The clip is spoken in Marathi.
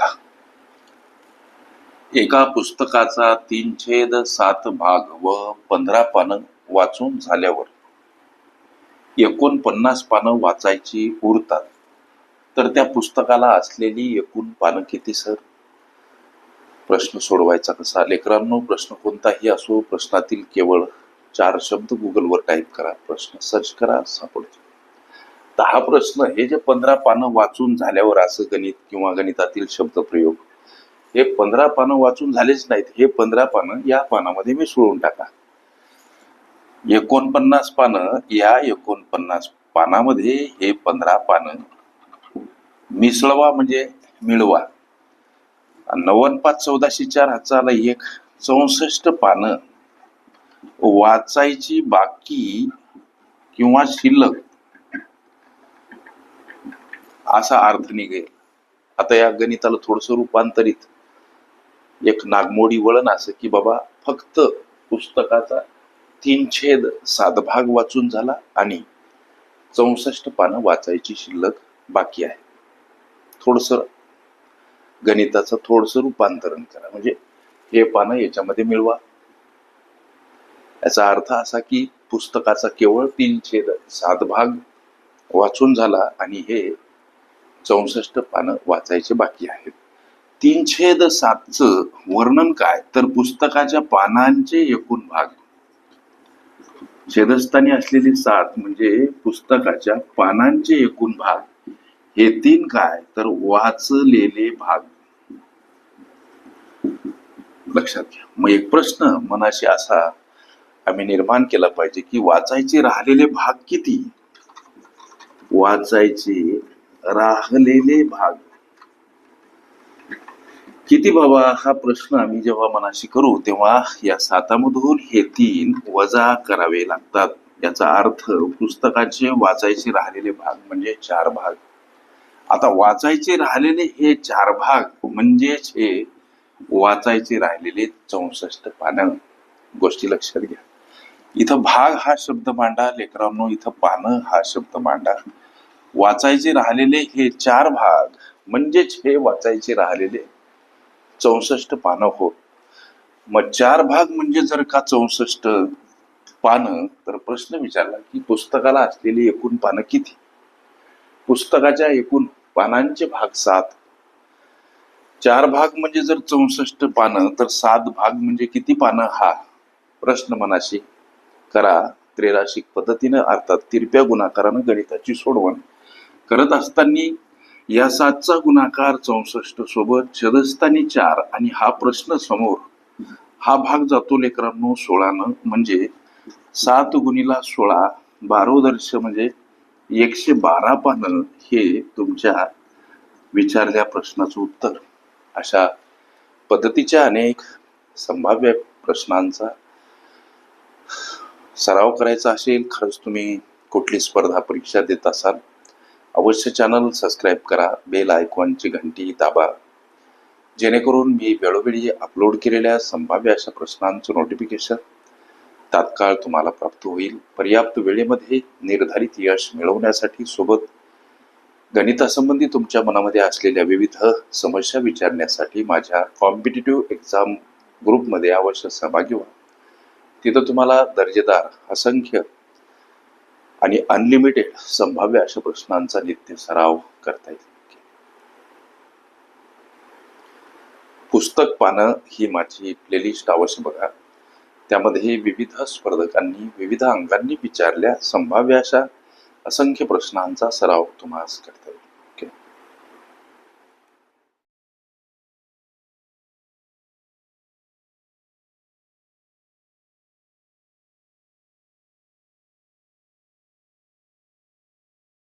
बघा. एका पुस्तकाचा तीन छेद सात भाग व पंधरा पानं वाचून झाल्यावर एकोणपन्नास पानं वाचायची उरतात. तर त्या पुस्तकाला असलेली एकूण पानं किती सर? प्रश्न सोडवायचा कसा? लेकरांनो प्रश्न कोणताही असो प्रश्नातील केवळ चार शब्द गुगलवर टाईप करा. प्रश्न सर्च करा सापडतो दहा प्रश्न हे जे पंधरा पानं वाचून झाल्यावर असं गणित किंवा गणितातील शब्दप्रयोग हे पंधरा पानं वाचून झालेच नाहीत. हे पंधरा पानं या पानामध्ये मिसळून टाका. एकोणपन्नास पानं या एकोणपन्नास पानामध्ये हे पंधरा पानं मिसळवा म्हणजे मिळवा. नव्वद पाच चौदाशे चार हाताला एक चौसष्ट पानं वाचायची बाकी किंवा शिल्लक असा अर्थ निघेल. आता या गणिताला थोडस रूपांतरित. एक नागमोडी वळण असं की बाबा फक्त पुस्तकाचा तीन छेद सात भाग वाचून झाला आणि चौसष्ट पानं वाचायची शिल्लक बाकी आहे. थोडस गणिताचं थोडस रूपांतरण करा. म्हणजे हे पानं याच्यामध्ये मिळवा. याचा अर्थ असा की पुस्तकाचा केवळ तीन छेद सात भाग वाचून झाला आणि हे चौसष्ट पानं वाचायचे बाकी आहेत. तीन छेद सातचं वर्णन काय? तर पुस्तकाच्या पानांचे एकूण भाग. छेदस्थानी असलेली सात म्हणजे पुस्तकाच्या पानांचे एकूण भाग. हे तीन काय? तर वाचलेले भाग. लक्षात घ्या. मग एक प्रश्न मनाशी असा आम्ही निर्माण केला पाहिजे की वाचायचे राहिलेले भाग किती? वाचायचे राहलेले भाग. किती बाबा हा प्रश्न आम्ही जेव्हा मनाशी करू तेव्हा या सातामधून हे तीन वजा करावे लागतात. याचा अर्थ पुस्तकाचे वाचायचे राहिलेले भाग म्हणजे चार भाग. आता वाचायचे राहिलेले हे चार भाग म्हणजेच हे वाचायचे राहिलेले चौसष्ट पानं. गोष्टी लक्षात घ्या. इथं भाग हा शब्द मांडा लेकरांनो इथं पानं हा शब्द मांडा. वाचायचे राहिलेले हे चार भाग म्हणजेच हे वाचायचे राहिलेले चौसष्ट पानं होत. मग चार भाग म्हणजे जर का चौसष्ट पानं तर प्रश्न विचारला की पुस्तकाला असलेली एकूण पानं किती? पुस्तकाच्या एकूण पानांचे भाग सात. चार भाग म्हणजे जर चौसष्ट पानं तर सात भाग म्हणजे किती पानं? हा प्रश्न मनाशी करा. त्रेराशिक पद्धतीनं अर्थात तिरप्या गुणाकारानं गणिताची सोडवण. करत असताना या सातचा गुणाकार चौसष्ट सोबत छदस्थानी चार आणि हा प्रश्न समोर हा भाग जातो लेकरांनो सोळानं. म्हणजे सात गुणीला सोळा बारोदर्श म्हणजे एकशे बारा पानं हे तुमच्या विचारल्या प्रश्नाचं उत्तर. अशा पद्धतीच्या अनेक संभाव्य प्रश्नांचा सराव करायचा असेल खरंच तुम्ही कुठली स्पर्धा परीक्षा देत असाल अवश्य चॅनल सबस्क्राईब करा. बेल आयकॉनची घंटी दाबा. जेणेकरून मी वेळोवेळी अपलोड केलेल्या संभाव्य अशा प्रश्नांचं नोटिफिकेशन तात्काळ तुम्हाला प्राप्त होईल. पर्याप्त वेळेमध्ये निर्धारित यश मिळवण्यासाठी सोबत गणितासंबंधी तुमच्या मनामध्ये असलेल्या विविध समस्या विचारण्यासाठी माझ्या कॉम्पिटेटिव्ह एक्झाम ग्रुपमध्ये अवश्य सहभागी व्हा. तिथं तुम्हाला दर्जेदार असंख्य आणि अनलिमिटेड संभाव्य अशा प्रश्नांचा नित्य सराव करता येईल. पुस्तक पानं ही माझी प्लेलिस्ट अवश्य बघा. त्यामध्ये विविध स्पर्धकांनी विविध अंगांनी विचारल्या संभाव्य अशा असंख्य प्रश्नांचा सराव तुम्हाला करता येईल.